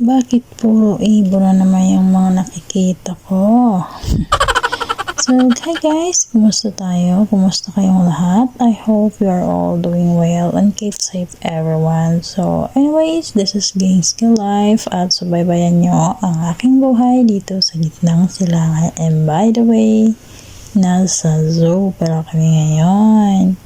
Bakit puro ibon na naman yung mga nakikita ko? so, hi guys! Kumusta tayo? Kumusta kayong lahat? I hope you are all doing well and keep safe everyone. So, anyways, this is Gang Skill Life at subaybayan nyo ang aking buhay dito sa gitnang silangan. And by the way, nasa zoo pala kami ngayon.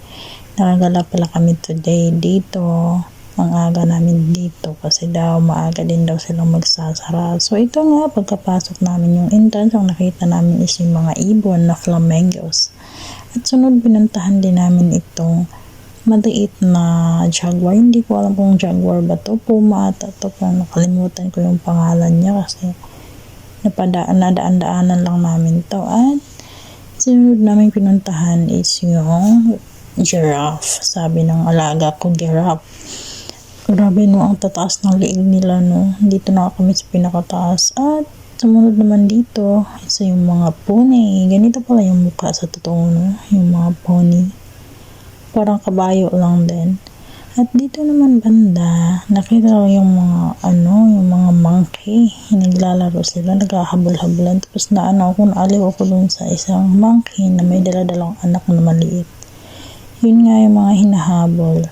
Nakagala pala kami today dito ang aga namin dito kasi daw maaga din daw silang magsasara. So ito nga, pagkapasok namin yung entrance, ang nakita namin is yung mga ibon na flamingos. At sunod, binantahan din namin itong maliit na jaguar. Hindi ko alam kung jaguar ba to, puma ata to, pero nakalimutan ko yung pangalan niya kasi napadaan, nadaan-daanan lang namin to. At sunod namin pinuntahan is yung giraffe. Sabi ng alaga ko, giraffe. Grabe no, ang tataas ng liig nila no. Dito na kami sa pinakataas. At sumunod naman dito, isa yung mga pony. Ganito pala yung mukha sa totoo no, yung mga pony. Parang kabayo lang din. At dito naman banda, nakita ko yung mga ano, yung mga monkey. Naglalaro sila, naghahabol-habulan. Tapos na ano ako, naaliw ako dun sa isang monkey na may daladalang anak na maliit. Yun nga yung mga hinahabol.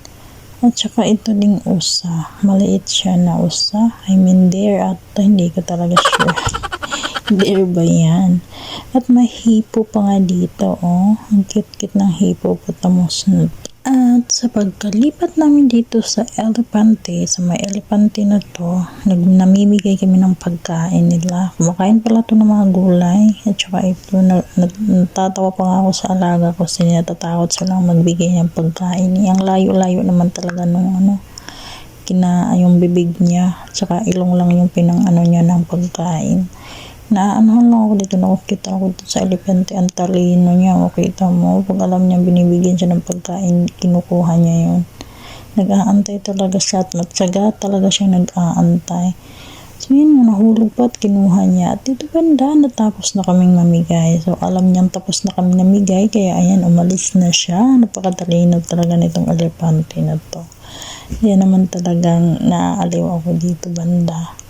At saka ito ding usa. Maliit siya na usa. I mean, deer at hindi ko talaga sure. deer ba yan? At may hipo pa nga dito, oh. Ang cute-cute ng hippopotamus na at sa pagkalipat namin dito sa elepante, sa may elepante na to, nag namimigay kami ng pagkain nila. Kumakain pala to ng mga gulay. At saka ito, na, na, natatawa pa nga ako sa alaga ko kasi natatakot silang magbigay ng pagkain. Ang layo-layo naman talaga nung ano, kina yung bibig niya. At saka ilong lang yung pinang ano niya ng pagkain naanohan lang ako dito, nakakita ako dito sa elepante, ang talino niya, makita mo, pag alam niya binibigyan siya ng pagkain, kinukuha niya yun. Nag-aantay talaga siya at matsaga talaga siya nag-aantay. So yun, nahulog pa at kinuha niya. At dito banda, natapos na kaming mamigay. So alam niyang tapos na kami namigay, kaya ayan, umalis na siya. Napakatalino talaga nitong elepante na to. Yan naman talagang naaliw ako dito banda.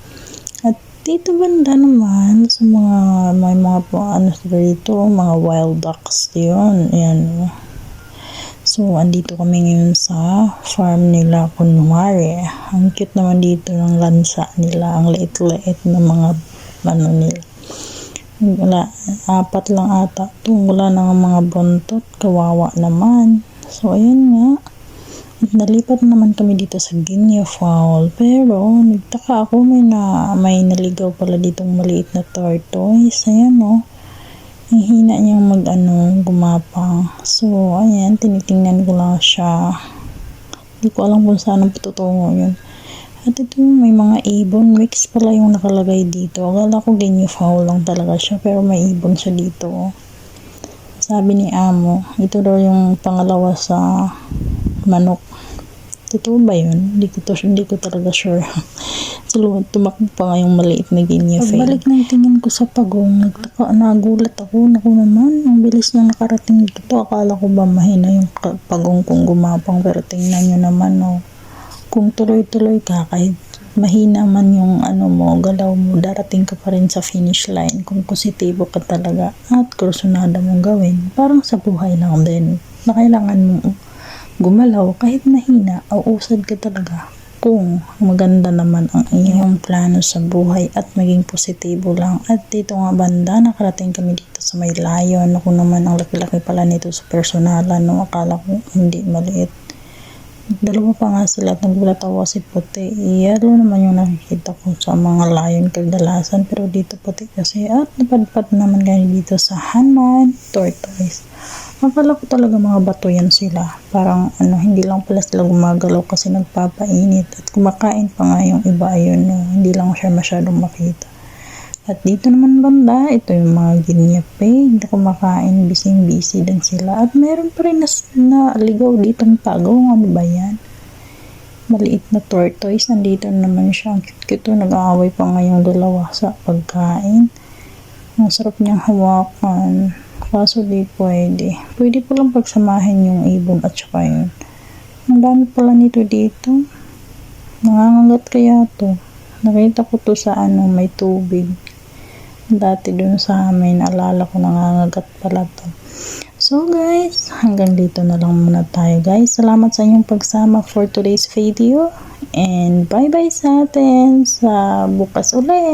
Dito banda naman, sa mga, may mga po, ano dito, mga wild ducks yun. Ayan. So, andito kami ngayon sa farm nila, kunwari. Ang cute naman dito ng lansa nila, ang liit-liit na mga, ano nila. Wala, apat lang ata. Na nga mga buntot, kawawa naman. So, ayan nga. At nalipat naman kami dito sa Guinea Fowl. Pero, nagtaka ako may, na, may naligaw pala ditong maliit na tortoise. Ayan o. Oh. Ang hina niyang mag ano, gumapang. So, ayan, tinitingnan ko lang siya. Hindi ko alam kung saan ang patutungo yun. At ito, may mga ibon. Mix pala yung nakalagay dito. Akala ko Guinea Fowl lang talaga siya. Pero may ibon siya dito. Sabi ni Amo, ito daw yung pangalawa sa manok Totoo ba yun? Hindi ko, to, hindi ko talaga sure. so, tumakbo pa nga yung maliit na guinea fail. Pagbalik na yung tingin ko sa pagong, nagtaka, nagulat ako. Naku naman, ang bilis niya nakarating dito. Akala ko ba mahina yung pagong kung gumapang. Pero tingnan nyo naman, no. Kung tuloy-tuloy ka, kahit mahina man yung ano mo, galaw mo, darating ka pa rin sa finish line kung positibo ka talaga at kursunada mong gawin. Parang sa buhay lang din na kailangan mo gumalaw kahit mahina o usad ka talaga kung maganda naman ang iyong plano sa buhay at maging positibo lang. At dito nga banda, nakarating kami dito sa may layon. Ako naman ang laki-laki pala nito sa personalan. No? Akala ko hindi maliit. Dalawa pa nga sila at nagulat ako si puti. Yellow naman yung nakikita ko sa mga layon kadalasan. Pero dito puti kasi. At napadpad naman ganyan dito sa Hanan Tortoise. Akala ko talaga mga bato yan sila. Parang ano, hindi lang pala sila gumagalaw kasi nagpapainit. At kumakain pa nga yung iba ayun. No? Hindi lang siya masyadong makita. At dito naman banda, ito yung mga guinea pig na kumakain, bising-busy din sila. At meron pa rin na, na ligaw ditong pagong, ano ba yan? Maliit na tortoise, nandito naman siya. Ang cute-cute, nag-aaway pa nga yung dalawa sa pagkain. Ang sarap niyang hawakan. Kaso di pwede. Pwede pa lang pagsamahin yung ibon at saka yun. Ang dami pala nito dito. Nangangagat kaya to. Nakita ko to sa ano, may tubig. Dati dun sa amin, alala ko nangangagat pala to. So guys, hanggang dito na lang muna tayo guys. Salamat sa inyong pagsama for today's video. And bye bye sa atin sa bukas ulit.